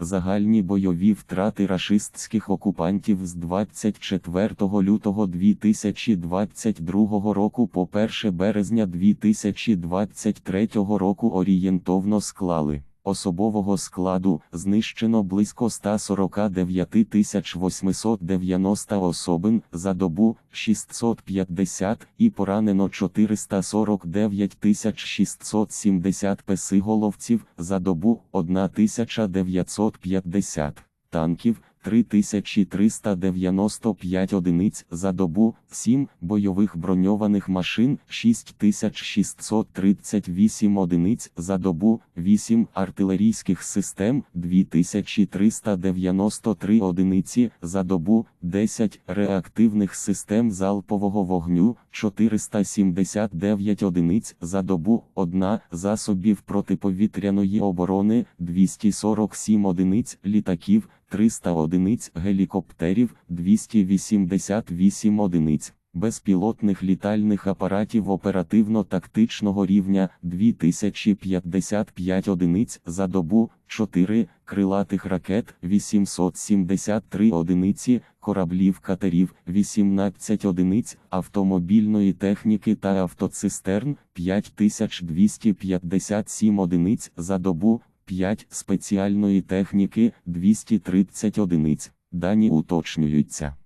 Загальні бойові втрати рашистських окупантів з 24 лютого 2022 року по 1 березня 2023 року орієнтовно склали. Особового складу знищено близько 149 890 особин за добу 650 і поранено 449 670 песиголовців за добу 1950 танків. 3395 одиниць за добу, 7 бойових броньованих машин, 6638 одиниць за добу, 8 артилерійських систем, 2393 одиниці за добу, 10 реактивних систем залпового вогню, 479 одиниць за добу, 1 засобів протиповітряної оборони, 247 одиниць літаків, 300 одиниць гелікоптерів, 288 одиниць безпілотних літальних апаратів оперативно-тактичного рівня, 2055 одиниць за добу, 4 крилатих ракет, 873 одиниці, кораблів катерів, 18 одиниць, автомобільної техніки та автоцистерн, 5257 одиниць за добу, 5 спеціальної техніки, 230 одиниць. Дані уточнюються.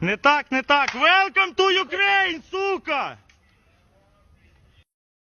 Не так, не так. Welcome to Ukraine, сука!